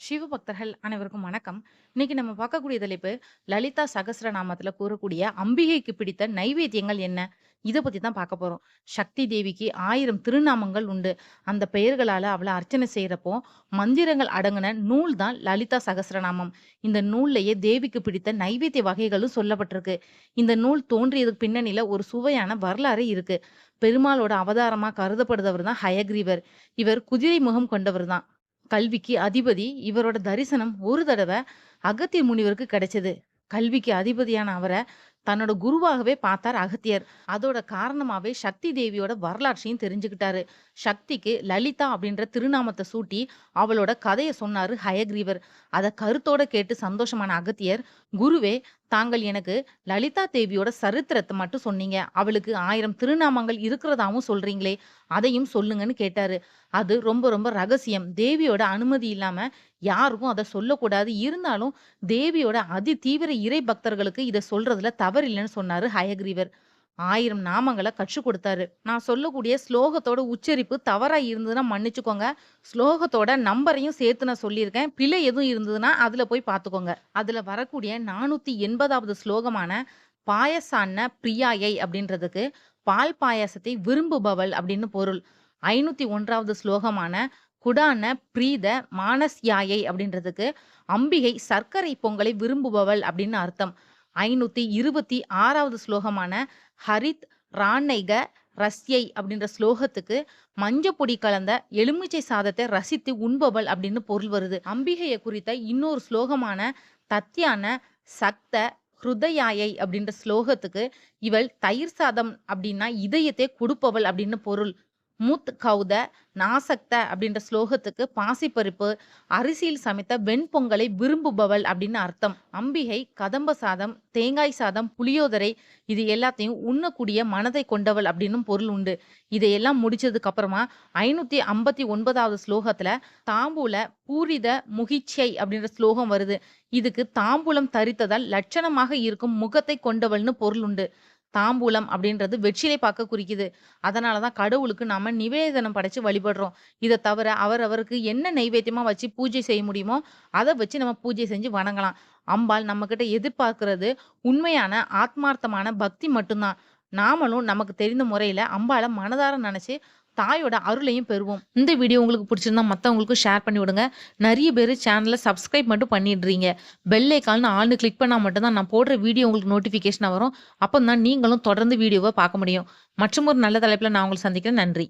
சிவபக்தர்கள் அனைவருக்கும் வணக்கம். இன்னைக்கு நம்ம பார்க்கக்கூடிய தலைப்பு, லலிதா சகஸ்ரநாமத்தில கூறக்கூடிய அம்பிகைக்கு பிடித்த நைவேத்தியங்கள் என்ன? இதை பத்தி தான் பார்க்க போறோம். சக்தி தேவிக்கு ஆயிரம் திருநாமங்கள் உண்டு. அந்த பெயர்களால அவளை அர்ச்சனை செய்யறப்போ மந்திரங்கள் அடங்கின நூல் தான் லலிதா சகஸ்ரநாமம். இந்த நூல்லையே தேவிக்கு பிடித்த நைவேத்திய வகைகளும் சொல்லப்பட்டிருக்கு. இந்த நூல் தோன்றியதுக்கு பின்னணியில ஒரு சுவையான வரலாறு இருக்கு. பெருமாளோட அவதாரமா கருதப்படுதவர் தான் ஹயக்ரீவர். இவர் குதிரை முகம் கொண்டவர் தான். கல்விக்கு அதிபதி. இவரோட தரிசனம் ஒரு தடவை அகத்திய முனிவருக்கு கிடைச்சது. கல்விக்கு அதிபதியான அவரை தன்னோட குருவாகவே பார்த்தார் அகத்தியர். அதோட காரணமாவே சக்தி தேவியோட வரலாற்றையும் தெரிஞ்சுக்கிட்டாரு. சக்திக்கு லலிதா அப்படின்ற திருநாமத்தை சூட்டி, அவளோட கதையை சொன்னாரு ஹயக்ரீவர். அதை கருத்தோட கேட்டு சந்தோஷமான அகத்தியர், "குருவே, தாங்கள் எனக்கு லலிதா தேவியோட சரித்திரத்தை மட்டும் சொன்னீங்க. அவளுக்கு ஆயிரம் திருநாமங்கள் இருக்கிறதாவும் சொல்றீங்களே, அதையும் சொல்லுங்கன்னு" கேட்டாரு. அது ரொம்ப ரொம்ப ரகசியம். தேவியோட அனுமதி இல்லாம யாருக்கும் அதை சொல்லக்கூடாது. இருந்தாலும் தேவியோட அதி தீவிர இறை பக்தர்களுக்கு இதை சொல்றதுல தவறில்லன்னு சொன்னாரு ஹயக்ரீவர். ஆயிரம் நாமங்களை கற்றுக் கொடுத்தாரு. நான் சொல்லக்கூடிய ஸ்லோகத்தோட உச்சரிப்பு தவறா இருந்ததுன்னா மன்னிச்சுக்கோங்க. ஸ்லோகத்தோட நம்பரையும் சேர்த்து நான் சொல்லியிருக்கேன். பிழை எதுவும் இருந்ததுன்னா அதுல போய் பார்த்துக்கோங்க. அதுல வரக்கூடிய 480வது ஸ்லோகமான "பாயசான்ன பிரியாயை" அப்படின்றதுக்கு பால் பாயாசத்தை விரும்புபவள் அப்படின்னு பொருள். 501வது ஸ்லோகமான "குடான பிரீத மானஸ்யாயை" அப்படின்றதுக்கு அம்பிகை சர்க்கரை பொங்கலை விரும்புபவள் அப்படின்னு அர்த்தம். 526வது ஸ்லோகமான "ஹரித் ராணைக ரஸ்யை" அப்படின்ற ஸ்லோகத்துக்கு மஞ்சப்பொடி கலந்த எலுமிச்சை சாதத்தை ரசித்து உண்பவள் அப்படின்னு பொருள் வருது. அம்பிகையை குறித்த இன்னொரு ஸ்லோகமான "தத்யான சக்த ஹ்ருதயாயை" அப்படின்ற ஸ்லோகத்துக்கு இவள் தயிர் சாதம் அப்படின்னா இதயத்தை கொடுப்பவள் அப்படின்னு பொருள். முத் கௌத நாசக்த அப்படின்ற ஸ்லோகத்துக்கு பாசிப்பருப்பு, அரிசியில் சமைத்த வெண்பொங்கலை விரும்புபவள் அப்படின்னு அர்த்தம். அம்பிகை கதம்ப சாதம், தேங்காய் சாதம், புளியோதரை இது எல்லாத்தையும் உண்ணக்கூடிய மனதை கொண்டவள் அப்படின்னும் பொருள் உண்டு. இதையெல்லாம் முடிச்சதுக்கு அப்புறமா 559வது ஸ்லோகத்துல "தாம்பூல பூரித முகிச்சை அப்படின்ற ஸ்லோகம் வருது. இதுக்கு தாம்பூலம் தரித்ததால் லட்சணமாக இருக்கும் முகத்தை கொண்டவள்னு பொருள் உண்டு. தாம்பூலம் அப்படின்றது வெற்றிலை பார்க்க குறிக்குது. அதனால தான் கடவுளுக்கு நம்ம நிவேதனம் படைச்சு வழிபடுறோம். இதை தவிர அவரவருக்கு என்ன நைவேத்தியமாக வச்சு பூஜை செய்ய முடியுமோ, அதை வச்சு நம்ம பூஜை செஞ்சு வணங்கலாம். அம்பாள் நம்மக்கிட்ட எதிர்பார்க்கறது உண்மையான ஆத்மார்த்தமான பக்தி மட்டும் தான். நாமளும் நமக்கு தெரிந்த முறையில் அம்பாள மனதார நினச்சி தாயோட அருளையும் பெறுவோம். இந்த வீடியோ உங்களுக்கு பிடிச்சிருந்தா மற்றவங்களுக்கும் ஷேர் பண்ணி விடுங்க. நிறைய பேர் சேனலை சப்ஸ்கிரைப் மட்டும் பண்ணிடுறீங்க. பெல் ஐக்கால்னு ஆல்ன்னு கிளிக் பண்ணால் மட்டும்தான் நான் போடுற வீடியோ உங்களுக்கு நோட்டிஃபிகேஷனாக வரும். அப்போ தான் நீங்களும் தொடர்ந்து வீடியோவை பார்க்க முடியும். மற்றும் ஒரு நல்ல தலைப்பில் நான் உங்களை சந்திக்கிறேன். நன்றி.